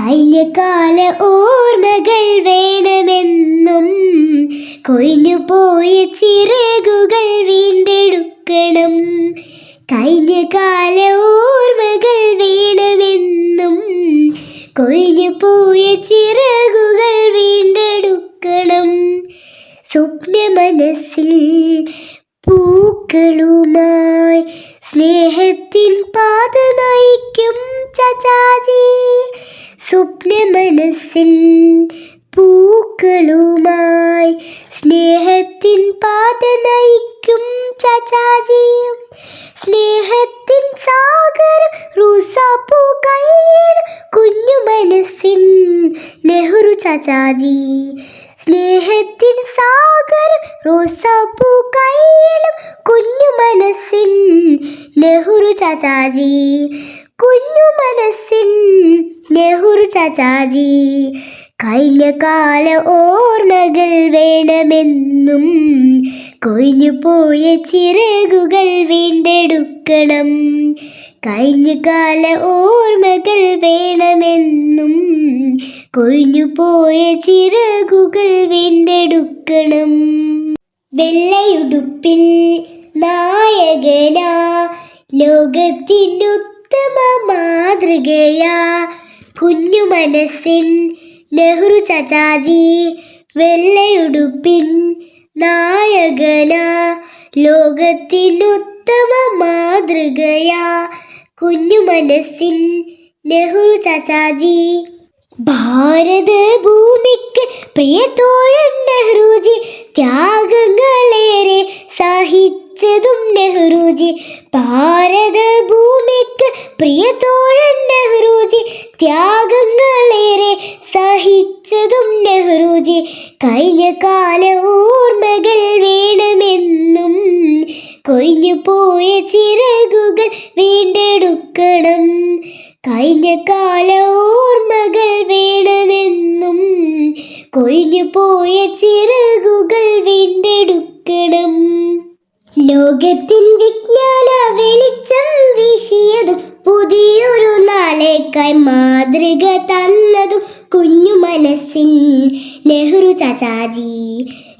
കഴിഞ്ഞ ഓർമ്മകൾ വേണമെന്നും കൊഴിഞ്ഞു പോയ ചിറകുകൾ വീണ്ടെടുക്കണം. കഴിഞ്ഞകാല ഓർമ്മകൾ വേണമെന്നും കൊഴിഞ്ഞു പോയ ചിറകുകൾ വീണ്ടെടുക്കണം. സ്വപ്ന മനസ്സിൽ പൂക്കളുമായി മനസ്സിൽ പൂക്കളുമായി സ്നേഹത്തിൻ പാത നയിക്കും ചാചാജിയും സ്നേഹത്തിൻ സാഗരം റൂസാപ്പൂ കയ്യിൽ കുഞ്ഞു മനസ്സിൻ നെഹ്റു ചാചാജി സ്നേഹത്തിൻ സാഗരം റോസാപ്പൂ ചാച്ചാജി കുഞ്ഞു മനസ്സിൻ നെഹ്റു ചാച്ചാജി കഴിഞ്ഞ കാല ഓർമ്മകൾ വേണമെന്നും കൊഴിഞ്ഞു പോയ ചിറകുകൾ വീണ്ടെടുക്കണം. കഴിഞ്ഞ കാല ഓർമ്മകൾ വേണമെന്നും കൊഴിഞ്ഞു പോയ ചിറകുകൾ വീണ്ടെടുക്കണം. വെള്ളയുടുപ്പിൽ നായകനാ ലോകത്തിനുത്തമ മാതൃകയാ കുഞ്ഞു മനസ്സിൻ നെഹ്റു ചചാജി വെള്ളയുടുപ്പിൻ നായകനാ. ലോകത്തിനുത്തമ മാതൃകയാ കുഞ്ഞു മനസ്സിൻ നെഹ്റു ചചാജി ഭാരത ഭൂമിക്ക് പ്രിയത്തോഴൻ നെഹ്റുജി ത്യാഗങ്ങളേറെ ഭൂമിക്ക് പ്രിയത്തോഴൻ നെഹ്റുജി ത്യാഗങ്ങളേറെ സഹിച്ചതും നെഹ്റുജി. കഴിഞ്ഞ കാല ഓർമ്മകൾ വേണമെന്നും കൊയ്ഞ്ഞു പോയ ചിറകുകൾ വീണ്ടെടുക്കണം. കഴിഞ്ഞ കാല ഓർമ്മകൾ വേണമെന്നും കൊയ്ഞ്ഞു പോയ ചിറകുകൾ വീണ്ടെടുക്കണം. ലോകത്തിൻ വിജ്ഞാന വെളിച്ചം ചാച്ചാജി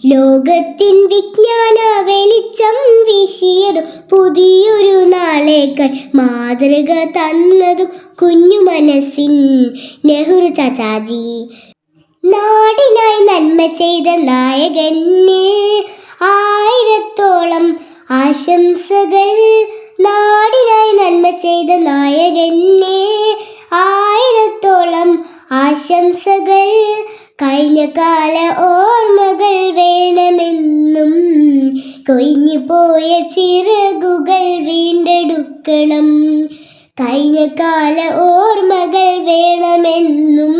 ലോകത്തിൻ വിജ്ഞാന വെളിച്ചം വീശിയതും പുതിയൊരു നാളേക്കായി മാതൃക തന്നതും കുഞ്ഞു മനസ്സിൻ നെഹ്റു ചാചാജി നാടിനായി നന്മ ചെയ്ത നായകന് ആയിരത്തോളം ആശംസകൾ. നാടിനായി നന്മ ചെയ്ത നായകന് ആയിരത്തോളം ആശംസകൾ. കഴിഞ്ഞ കാല ഓർമ്മകൾ വേണമെന്നും കൊഴിഞ്ഞു പോയ ചിറകുകൾ വീണ്ടെടുക്കണം. കഴിഞ്ഞ കാല ഓർമ്മകൾ വേണമെന്നും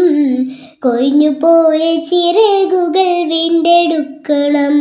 കൊഴിഞ്ഞു പോയ ചിറകുകൾ വീണ്ടെടുക്കണം.